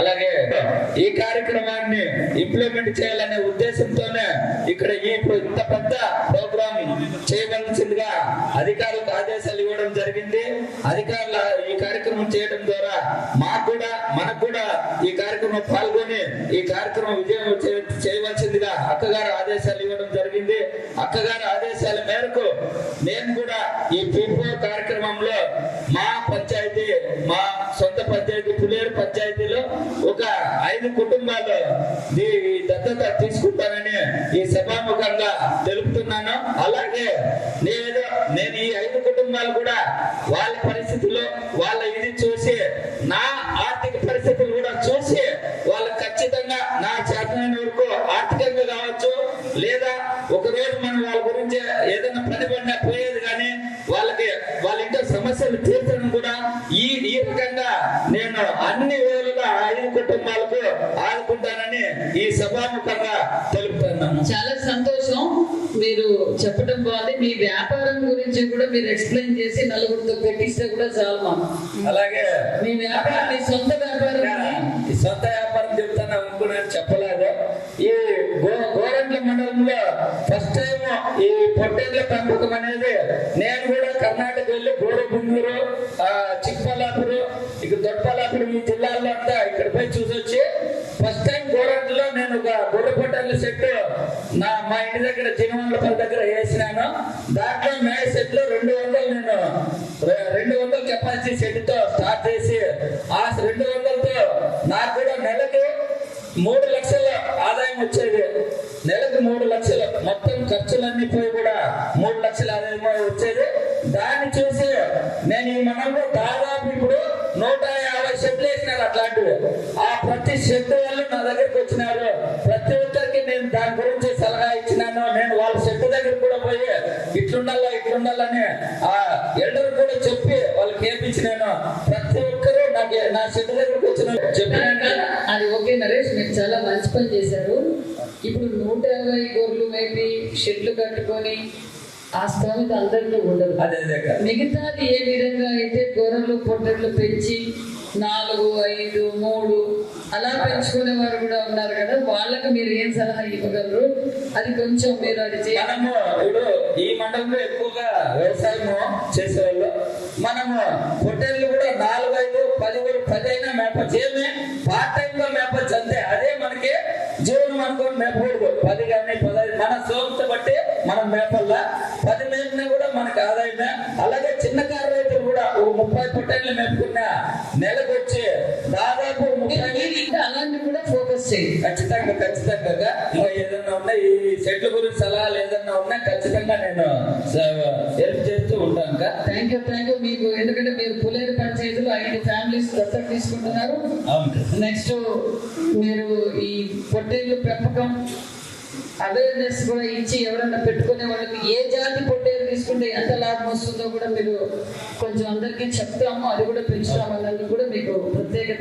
అలాగే ఈ కార్యక్రమాన్ని ఇంప్లిమెంట్ చేయాలనే ఉద్దేశంతోనే ఇక్కడ ఈ ఇంత పెద్ద ప్రోగ్రాం చేయవలసిందిగా అధికారులకు ఆదేశాలు ఇవ్వడం జరిగింది. అధికారుల ఈ కార్యక్రమం చేయడం ద్వారా మాకు కూడా మనకు కూడా ఈ కార్యక్రమం పాల్గొని ఈ కార్యక్రమం విజయం చేయవలసిందిగా అక్కగారు ఆదేశాలు ఇవ్వడం జరిగింది. అక్కగారు ఆదేశాల మేరకు నేను కూడా ఈ పీపో కార్యక్రమంలో మా పంచాయతీ మా సొంత పంచాయతీ పులేరు ఒక ఐదు కుటుంబాలు దత్తత తీసుకుంటానని ఈ సభాముఖంగా తెలుపుతున్నాను. అలాగే నేను నేను ఈ ఐదు కుటుంబాలు కూడా వాళ్ళ పరిస్థితులు వాళ్ళ ఇది చూసి నా ఆర్థిక పరిస్థితులు కూడా చూసి వాళ్ళు ఖచ్చితంగా నా చేతనైన వరకు ఆర్థికంగా కావచ్చు లేదా ఒక రోజు మనం వాళ్ళ గురించి ఏదైనా పని పడినా అన్ని వేలుగా ఐదు కుటుంబాలకు ఆదుకుంటానని ఈ సభాముఖంగా తెలుపుతున్నాను. చాలా సంతోషం. మీరు చెప్పడం బాగుంది. మీ వ్యాపారం గురించి కూడా మీరు ఎక్స్ప్లెయిన్ చేసి నలుగురితో పెట్టిస్తే కూడా చాలు అలాగే మీ వ్యాపారం మీ సొంత వ్యాపారం సొంత వ్యాపారం చెప్తాను అనుకున్నాను చెప్పలేదు ఈ గో- గోరంట్ల మండలంలో ఫస్ట్ టైం ఈ పొట్టేళ్ళ పెంపకం అనేది నేను కూడా కర్ణాటక వెళ్ళి గోరబుంగూరు చిక్కపల్లాపురు ఇక దొడ్పల్లాపురు ఈ జిల్లాల్లో అంతా ఇక్కడ పోయి చూసొచ్చి ఫస్ట్ టైం గోరంట్లో నేను ఒక గొర్రె పొట్టేళ్ళ సెట్ నా మా ఇంటి దగ్గర చిన్నవాళ్ళపల్లి దగ్గర వేసినాను. దాంట్లో మే సెట్లో రెండు వందలు నేను రెండు వందల కెపాసిటీ సెట్తో స్టార్ట్ చేసి ఆ రెండు వందలతో నాకు కూడా నెలకు మూడు లక్షల ఆదాయం వచ్చేది. నెలకు మూడు లక్షలు. మొత్తం ఖర్చులన్నీ పోయి కూడా మూడు లక్షల ఆదాయం వచ్చేది. దాన్ని చూసి నేను ఈ మనంలో దాదాపు ఇప్పుడు నూట యాభై షెడ్లు వేసినారు అట్లాంటివి. ఆ ప్రతి షెడ్ వాళ్ళు నా దగ్గరికి వచ్చినారు. ప్రతి ఒక్కరికి నేను దాని గురించి సలహా ఇచ్చినాను. నేను వాళ్ళ షెడ్ దగ్గర కూడా పోయి ఇట్లుండాలా ఇట్లుండాలని ఆ ఎల్డర్ కూడా చెప్పి వాళ్ళకి ఏపించినాను ప్రతి ఒక్క నాకు నా షెడ్ దగ్గరకు వచ్చిన చెప్పినాక అది ఓకే నరేష్ మీరు చాలా మంచి పని చేశారు. ఇప్పుడు నూట యాభై గొర్రెలు మేపి షెడ్లు కట్టుకొని ఆ స్థోమత అందరిలో ఉండదు. మిగతాది ఏ విధంగా అయితే గొర్రెలు పొట్టెళ్ళు పెంచి నాలుగు ఐదు మూడు అలా పెంచుకునే వారు కూడా ఉన్నారు కదా వాళ్ళకి మీరు ఏం సలహా ఇవ్వగలరు? అది కొంచెం మీరు అది మనము ఇప్పుడు ఈ మండలంలో ఎక్కువగా వ్యవసాయం చేసేవాళ్ళు. మనము హోటళ్ళు కూడా మేపచ్చు ఏమి పార్ట్ టైం గా మేపచ్చు అంతే. అదే మనకి జీవనం అనుకోని మేపకూడదు. పది కానీ పదహైదు మన సోమత బట్టి మనం మేపల్లా పది మేపినా కూడా మనకు ఆదాయమే. అలాగే చిన్న కారు రైతులు కూడా ఒక ముప్పై పొట్టేళ్ళు మేపుకున్న నెలకు వచ్చి దాదాపు ముప్పై అలాంటి కూడా ఫోకస్ చేయండి ఖచ్చితంగా ఖచ్చితంగా ఇంకా ఏదన్నా ఉన్నా ఈ సెట్ల గురించి సలహాలు ఏదన్నా ఉన్నా ఖచ్చితంగా నేను హెల్ప్ చేస్తూ. ఉంటాను ఇంకా. Thank you thank you. మీకు ఎందుకంటే మీరు పులేరు పంచాయతీలో ఐదు ఫ్యామిలీస్ దత్తత తీసుకుంటున్నారు. నెక్స్ట్ మీరు ఈ పొట్టేళ్ళు పెంపకం అవేర్నెస్ కూడా ఇచ్చి ఎవరైనా పెట్టుకునే వాళ్ళకి ఏ జాతి పొట్టేలు తీసుకుంటే ఎంత లాభం వస్తుందో కూడా మీరు కొంచెం అందరికీ చెప్తాము. అది కూడా పెంచుతామన్నందుకు కూడా మీకు ప్రత్యేకత